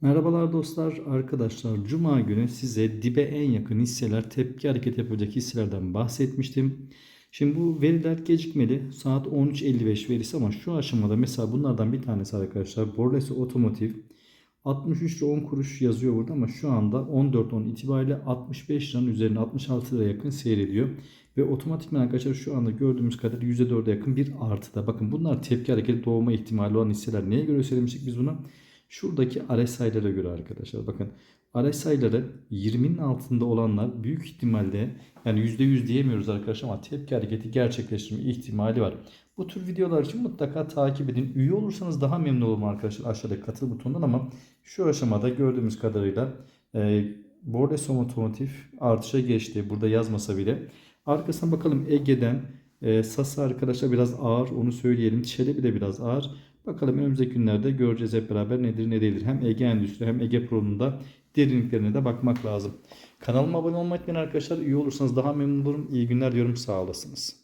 Merhabalar dostlar, arkadaşlar. Cuma günü size dibe en yakın hisseler, tepki hareket yapacak hisselerden bahsetmiştim. Şimdi bu veriler gecikmeli. Saat 13.55 verisi ama şu aşamada mesela bunlardan bir tanesi arkadaşlar. Borlesi Otomotiv 63 lira 10 kuruş yazıyor burada ama şu anda 14.10 itibariyle 65 liranın üzerine 66 lira yakın seyrediyor. Ve otomatikman arkadaşlar şu anda gördüğümüz kadar %4'e yakın bir artıda. Bakın bunlar tepki hareketi doğma ihtimali olan hisseler. Neye göre söylemiştik biz bunu? Şuradaki RSI'lere göre arkadaşlar bakın RSI'ları 20'nin altında olanlar büyük ihtimalle yani %100 diyemiyoruz arkadaşlar ama tepki hareketi gerçekleştirme ihtimali var. Bu tür videolar için mutlaka takip edin. Üye olursanız daha memnun olurum arkadaşlar aşağıdaki katıl butonundan ama şu aşamada gördüğümüz kadarıyla e, Bordes Otomotiv artışa geçti. Burada yazmasa bile. Arkasına bakalım Ege'den e, Sasa arkadaşlar biraz ağır onu söyleyelim. Çelebi de biraz ağır. Bakalım önümüzdeki günlerde göreceğiz hep beraber nedir ne değildir. Hem Ege Endüstri hem Ege Pro'nun da derinliklerine de bakmak lazım. Kanalıma abone olmayı unutmayın arkadaşlar. Üye olursanız daha memnun olurum. İyi günler diyorum. Sağ olasınız.